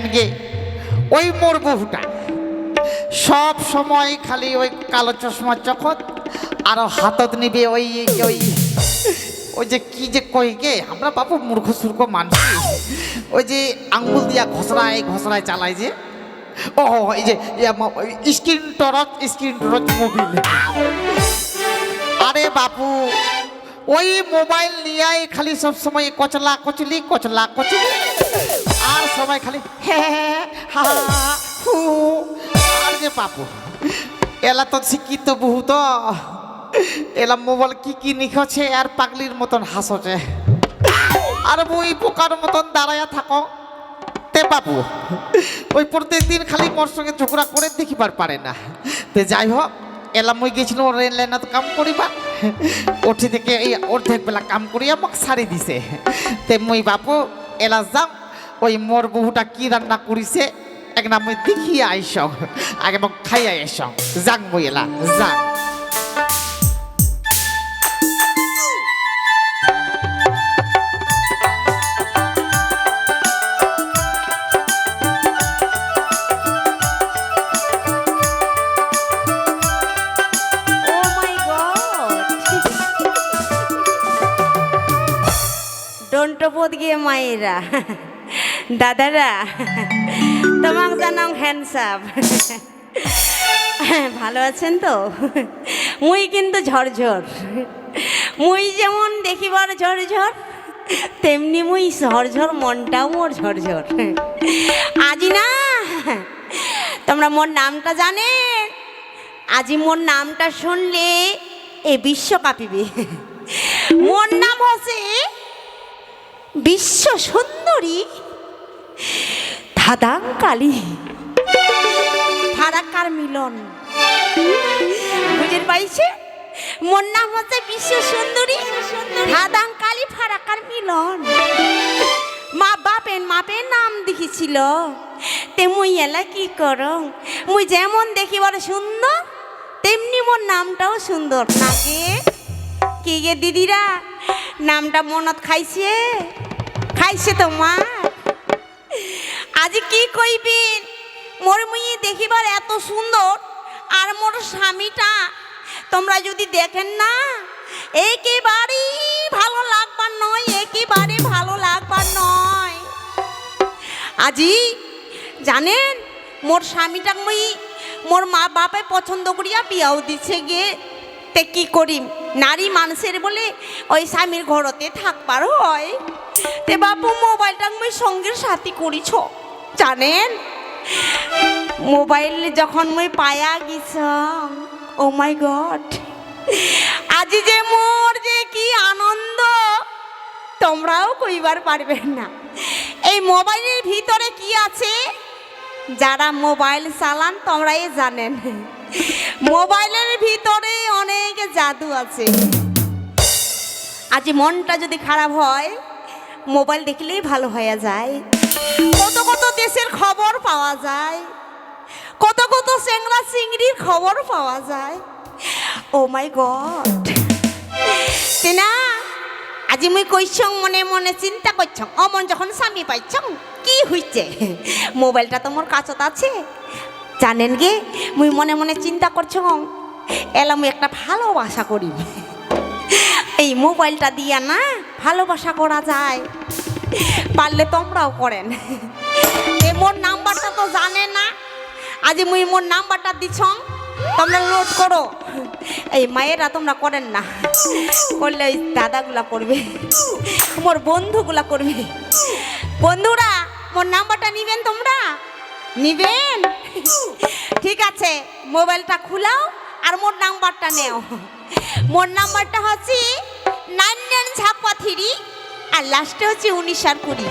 জানেন গে ওই মোর বহুটা সব সময় খালি ওই কালো চশমা চকত আর হাতত নিবে ওই ওই ওই যে কি যে কই গে, আমরা বাবু মূর্খ সূর্খ মানুষ। ওই যে আঙ্গুল দিয়া ঘসড়ায় ঘসড়ায় চালায় যে। ও এই যে screen torch screen torch mobile. আরে বাপু ওই মোবাইল নিয়ে খালি সব সময় কচলা কচলি কচলা কচলি। আর সবাই খালি হ্যাঁ হা, হু আর যে বাপু, এলা তো শিক্ষিত বহুত। এলা মোবাইল কি কি নিখছে আর পাগলির মতন হাসছে আর মুই পোকার মতন দাঁড়াইয়া থাকো। তে বাবু ওই প্রত্যেক দিন খালি মোর সঙ্গে ঝগড়া করে দেখিবার পারে না। তে যাই হোক এলা মই গেছিল রেল লাইনত কাম করিবা। উঠি থেকে এই অর্ধেক বেলা কাম করিয়া মোক সারি দিছে। তে মই বাপু, এলা যাও, ওই মোর বহুটা কি রান্না করিছে, এক একনা মই দেখিয়া আইস। আগে মোক খাইয়া আইস যাং মই এলা যাং দন্তপদ গিয়ে মায়েরা। দাদারা, তোমাক জানাও হ্যান্ডসাপ ভালো আছেন তো? মুই কিন্তু ঝরঝর। মুই যেমন দেখিবার ঝরঝর, তেমনি মুই ঝরঝর, মনটাও মোর ঝরঝর। আজি না, তোমরা মোর নামটা জানে? আজি মোর নামটা শুনলে এ বিশ্ব কাঁপিবে। মোর নাম হচ্ছে বিশ্ব সুন্দরী ধাদাং কালী ফারাক্কার মিলন। বুঝতে পাইছে মোর নাম হচ্ছে বিশ্ব সুন্দরী ধাদাং কালী ফারাক্কার মিলন। মা বাপের মাপের নাম দেখিছিল তে মুই এলা কি কর? মুই যেমন দেখিবার সুন্দর, তেমনি মোর নামটাও সুন্দর। নাকি কে গে দিদিরা? নামটা মনত খাইছে? খাইছে তোমার আজ কি কইবেন মোর মুই দেখিবার এত সুন্দর, আর মোর স্বামীটা, তোমরা যদি দেখেন না, একেবারেই ভালো লাগবার নয়, একেবারে ভালো লাগবার নয়। আজি, জানেন, মোর স্বামীটা মুই মোর মা বাপে পছন্দ করিয়া বিয়াও দিছে গে। তে কি করিম নারী মানুষের বলে ওই স্বামীর ঘরতে থাকবার হয়। তে বাপু, মোবাইলটা মুই সঙ্গের সাথী করিছ। জানেন? মোবাইল যখন মুই পায়া গেছ ও মাই গড! আজি যে মোর যে কি আনন্দ, তোমরাও কইবার পারবে না। এই মোবাইলের ভিতরে কি আছে? যারা মোবাইল চালান, তোমরাই জানেন। মোবাইলের ভিতরে অনেক জাদু আছে। আজ মনটা যদি খারাপ হয়, মোবাইল দেখলেই ভালো হয়ে যায়। কত কত দেশের খবর পাওয়া যায়। কত কত চেংড়া চিংড়ির খবর পাওয়া যায়। ও মাই গড তেনা, আজি মুই কইছং, মনে মনে চিন্তা করছং, অমন যখন স্বামী পাইছং, কি হইছে? মোবাইলটা তো মোর কাছত আছে। জানেন গে? মুই মনে মনে চিন্তা করছং এলা মুই একটা ভালোবাসা করি এই মোবাইলটা দিয়া না ভালোবাসা করা যায়। পারলে তোমরাও করেন। এ মোর নাম্বারটা তো জানে না। আজ মুই মোর নাম্বারটা দিছং, তোমরা নোট করো। এই মায়েরা তোমরা করেন না। করলে ওই দাদাগুলা করবে। মোর বন্ধুগুলা করবে। বন্ধুরা, মোর নাম্বারটা নিবেন তোমরা? নিবেন? ঠিক আছে, মোবাইলটা খুলাও আর মোর নাম্বারটা নেও। মোর নাম্বারটা হচ্ছে নাইন নাইন ঝাপা থ্রি আর লাস্টে হচ্ছে উনিশ আর কুড়ি।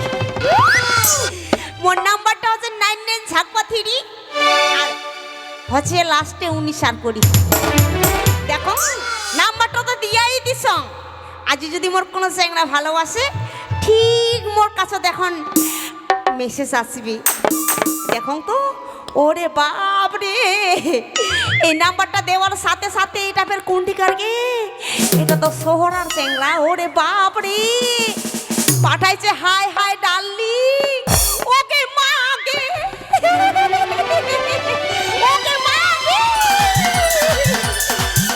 মোর নাম্বারটা হচ্ছে নাইন নাইন ঝাপা থ্রি আর হচ্ছে লাস্টে উনিশ আর কুড়ি। দেখো, নাম্বারটা তো দিয়াই দিস আজ যদি মোর কোনো চ্যাংরা ভালোবাসে, ঠিক মোর কাছে দেখুন মেসেজ আসবি। দেখুন তো, ওরে বাপ রে এই নাম্বারটা দেওয়ার সাথে সাথে এটা ফের কুন্ডি কারগে এটা তো সোহরার চেংরা ওরে বাপ রে পাঠাইছে হাই হাই ডাললি ওকে মা গে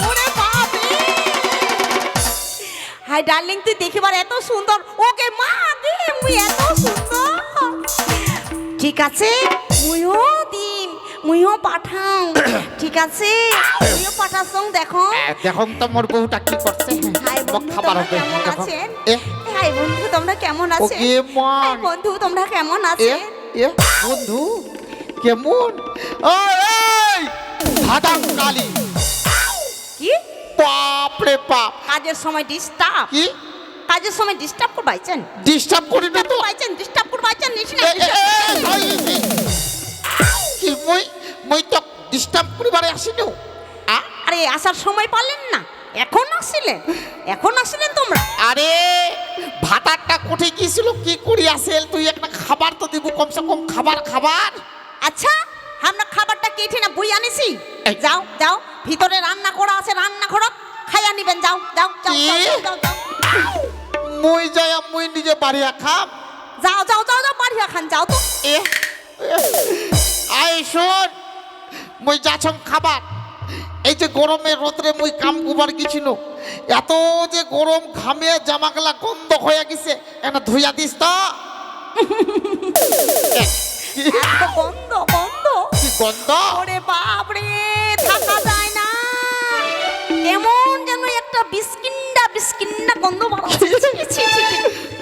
ওরে হাই ডার্লিং, তুই দেখিবার এত সুন্দর। ওকে মা দে মুই এত সুন্দর। ঠিক আছে? মুইও দিম মুইও পাঠাও। ঠিক আছে? মুইও পাঠাসং দেখো। এ, দেখুন তো মোর বউটা কি করছে। হাই খাবার হবে দেখো এ? হাই বন্ধু তোমরা কেমন আছেন? ওকে মা বন্ধু তোমরা কেমন এ আছেন? এ বন্ধু কেমন? এই হাদাম কালি কি? বাপ রে বাপ। কাজের সময় ডিস্টার্ব কি? কাজের সময় ডিস্টার্ব করবাইছেন। ডিস্টার্ব করি না তো। করবাইছেন ডিস্টার্ব করবাইছেন নিস না কি মই মই তো ডিস্টার্ব করিবারে আসিনি আরে আসার সময় পারলেন না। এখন আসছিলেন এখন আসছিলেন তোমরা। আরে ভাতারটা কোঠে গিয়েছিল কি করি আসেল? তুই একটা খাবার তো দিব কমসে কম খাবার খাবার। আচ্ছা আমরা খাবারটা কেটে না বই আনিছি? যাও যাও ভিতরে রান্না করা আছে রান্না করো। খাইয়া নিবেন যাও যাও যাও, যাও, যাও, যাও। মই যাই মুই নিজে বাড়িয়া খাম। যাও যাও যাও যাও বাড়িয়া খান যাও তো। এ আয় শোন মই যাছম খাবার। এই যে গরমে রোদরে মুই কাম কুবার গেছিল এত যে গরম ঘামে জামাগুলা গন্ধ হয়ে গেছে একটা ধুইয়া দিস তো। গন্ধ গন্ধ। কি গন্ধ? ওরে বাপ রে থাকা যায় না। এমন যেন একটা বিস্কিন্ডা বিস্কিন্ডা গন্ধ ছি।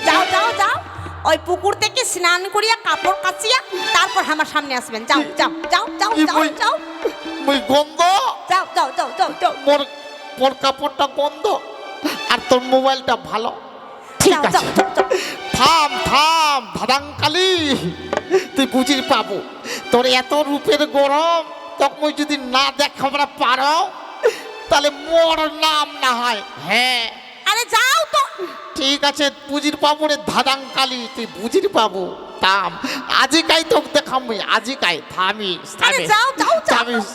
যাও যাও যাও। ওই পুকুর থেকে স্নান করিয়া কাপড় কাচিয়া তারপর আমার সামনে আসবেন। যাও যাও যাও যাও যাও যাও। মুই গন্ধ? যাও যাও যাও যাও যাও। মোর মোর কাপড়টা গন্ধ? আর তোর মোবাইলটা ভালো? ঠিক আছে। থাম থাম ধাদাঙ্কালি তুই বুঝি পাবো। তোর এত রূপের গরম তখন যদি না দেখাবার পারো তাহলে মোর নাম না হয়। হ্যাঁ। আরে যাও তো। ঠিক আছে বুঝির পাবো রে কালি তুই বুঝির পাবো থাম। আজিকাই তোকে দেখামই আজিকাই থামিস আরে যাও, যাও, যাও, থামিস।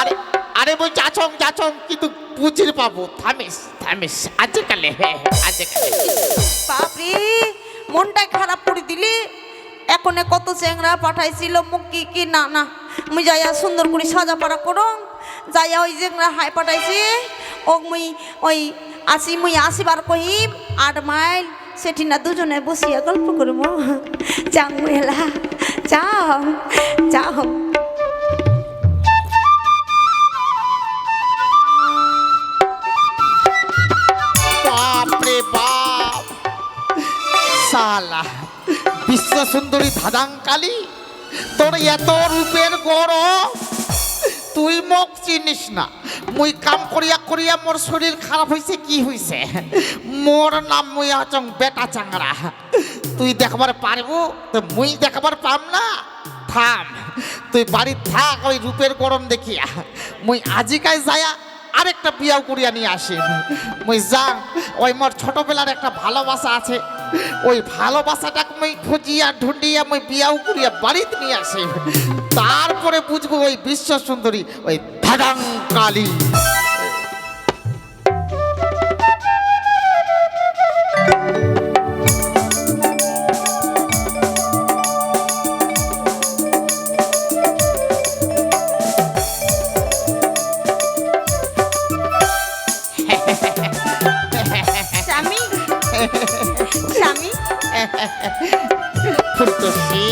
আরে আরে বই যাচং যাচং কিন্তু বুঝির পাবো থামিস থামিস আজিকালে হ্যাঁ আজিকালে। বাপরে মনটাই খারাপ করে দিলি। এখন কত চেংরা পাঠাইছিল মুখ কি কি না না। মুই যাইয়া সুন্দর করে সাজা পাড়া করো যাইয়া ওই চেংরা হাই পাঠাইছি। ও মুই ওই আসি মুই আসিবার কহিম আট মাইল সেটি না দুজনে বসিয়া গল্প করব যাও বাপ রে বাপ। সালা, বিশ্ব সুন্দরী ধাদাঙ্কালি তোর এত রূপের গরম তুই মোক চিনিস না। মুই কাম করিয়া করিয়া মোর শরীর খারাপ হয়েছে কি হয়েছে মোর নাম মুই আচং বেটা চাংরা তুই দেখবার পারব তো মুই দেখবার পাম না? থাম। তুই বাড়ি থাক ওই রূপের গরম দেখিয়া। মুই আজিকায় যায়া আরেকটা বিয়াও করিয়া নিয়ে আসি মুই যা ওই মোর ছোটবেলার একটা ভালোবাসা আছে। ওই ভালোবাসাটাকে মুই খুঁজিয়া ঢুঁডিয়া মুই বিয়াও করিয়া বাড়িতে নিয়ে আসে। তারপরে বুঝব ওই বিশ্ব সুন্দরী, ওই ধাদাং কালী। ফুলটুসি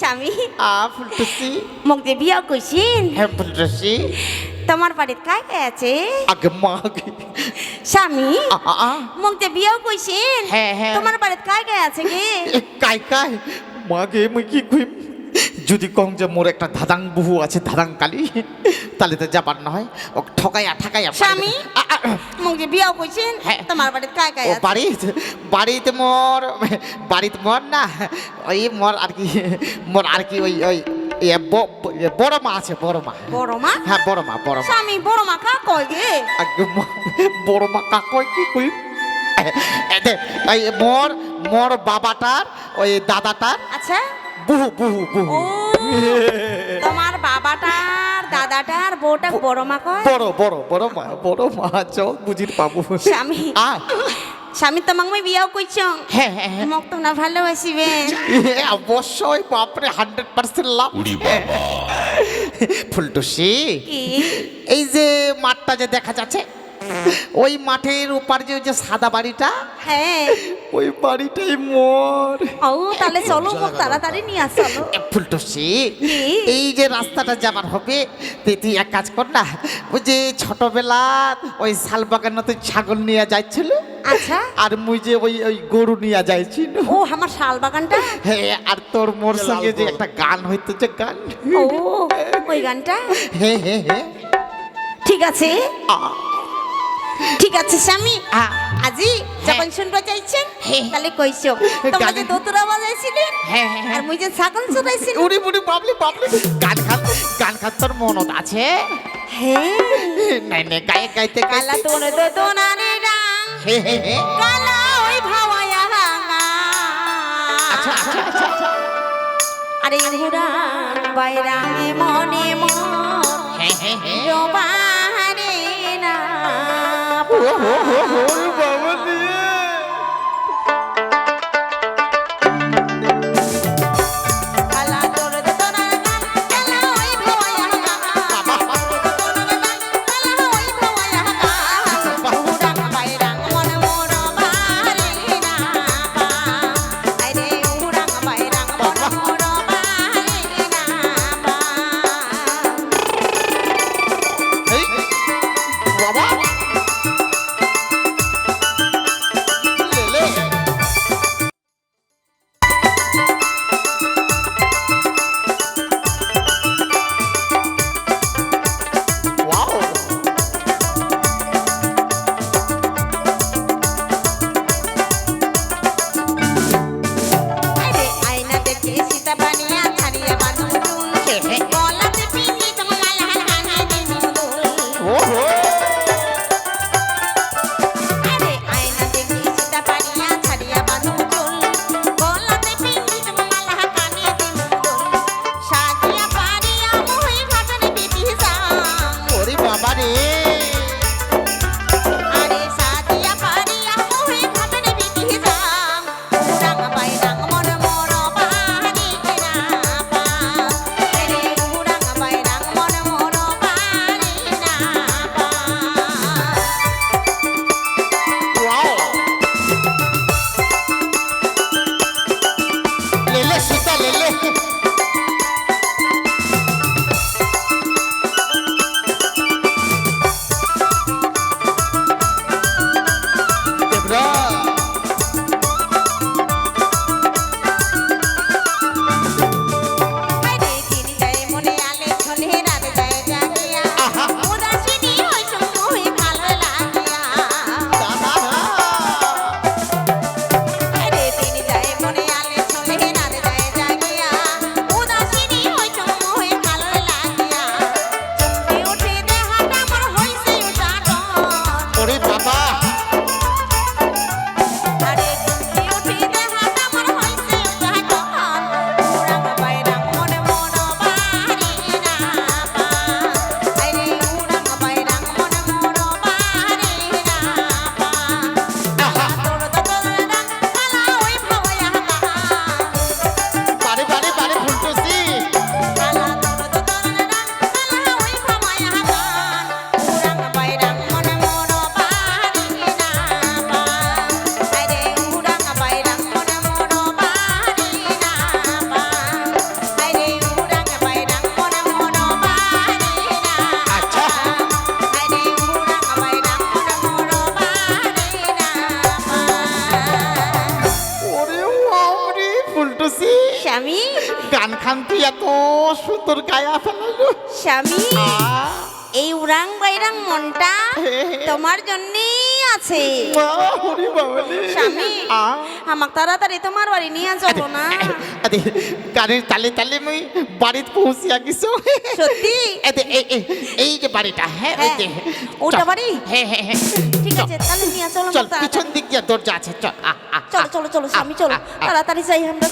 স্বামী আ ফুলটুসি মোক যে বিয়া কইছিন হ্যাঁ ফুলটুসি তোমার বাড়ির কায় কায় আছে আগে মা স্বামী মোক যে বিয়াও কৈছিল হ্যাঁ, হ্যাঁ। তোমার বাড়িতে কায় কায় আছে এ, কাই কাই মাগে মুই কি কইম যদি কম যে মোর একটা ধাদাং বহু আছে ধাদাং কালি তাহলে তো যাবার না হয় ও ঠকাইয়া ঠাকাইয়া। স্বামী? মোক যে বিয়াও কইছেন হ্যাঁ। তোমার বাড়িতে কায় কায় ও আছে? বাড়িতে বাড়িতে মোর বাড়িতে মোর না ওই মোর আর কি মোর আর কি ওই ওই বড় মা আছে বড় মা। বড় মা? হ্যাঁ বড় মা বড় মা। স্বামী বড় মা কা কয় গে মা- বড় মা কি কই? দে, এই মোর মোর বাবাটার ওই দাদাটার আচ্ছা। বহু বহু বহু ও তোমার বাবাটার দাদাটার বউটা বড় মা কয়? বড় বড় বড় মা বড় মা চল বুঝির পাবো। স্বামী আয়। স্বামী তোমাক মই বিয়াও কইছ। হ্যাঁ হ্যাঁ হ্যাঁ। মোক তোমরা ভালোবাসিবেন এ, অবশ্যই বাপরে হান্ড্রেড পার্সেন্ট লাভ। ফুলটুসি কি? এই যে মাঠটা যে দেখা যাচ্ছে ওই মাঠের ওপার যে ওই যে সাদা বাড়িটা হ্যাঁ। ওই বাড়িটাই মোর। ও তাহলে চলো খুব তাড়াতাড়ি নিয়ে আস চলো। এ, ফুলটুসি এই যে রাস্তাটা যাবার হবে তুই এক কাজ কর না ওই যে ছোটবেলা ওই শালবাগান তুই ছাগল নিয়ে যাইছিল আচ্ছা। আর মুই যে ওই ওই গরু নিয়ে যাইছিল। ও আমার শাল বাগানটা? হ্যাঁ আর তোর মোর সঙ্গে যে একটা গান হইতো যে গান। ও ওই গানটা? হ্যাঁ হ্যাঁ হ্যাঁ। ঠিক আছে। আ, ঠিক আছে স্বামী। আজি যখন শুনবা চাইছেন হ্যাঁ। তাহলে কইছো তোমরা যে দোতরা বাজাইছিলেন হ্যাঁ হ্যাঁ আর হ্যাঁ মুই যে ছাগল চড়াইছিলাম উড়ি বুড়ি বাবলি বাবলি। গান খান গান খান তোর মনত আছে? হ্যাঁ। নাই নাই গায়ে গাইতে কালা গাইতে তোর দোতনারে রাং হে হে হে। কালা ওই ভাওয়ায়া রাঙা। আচ্ছা আচ্ছা আচ্ছা আচ্ছা। আরে ঘুরা বাইরাঙে মনে মন দেখে স্বামী এই উড়াং বাইরাং মনটা। তোমার জন্যই আছে। স্বামী আমাকে তাড়াতাড়ি তোমার বাড়ি নিয়ে চলো না আরে, গানের তালে তালে মুই বাড়িতে পৌঁছিয়া গেছো সত্যি এই- যে বাড়িটা হ্যাঁ ওটা বাড়ি? হ্যাঁ হ্যাঁ হ্যাঁ ঠিক আছে তাহলে নিয়ে চলো চল। পিছন দিক দিয়ে দরজা আছে চল চলো চলো চলো স্বামী চলো তাড়াতাড়ি যাই আমরা।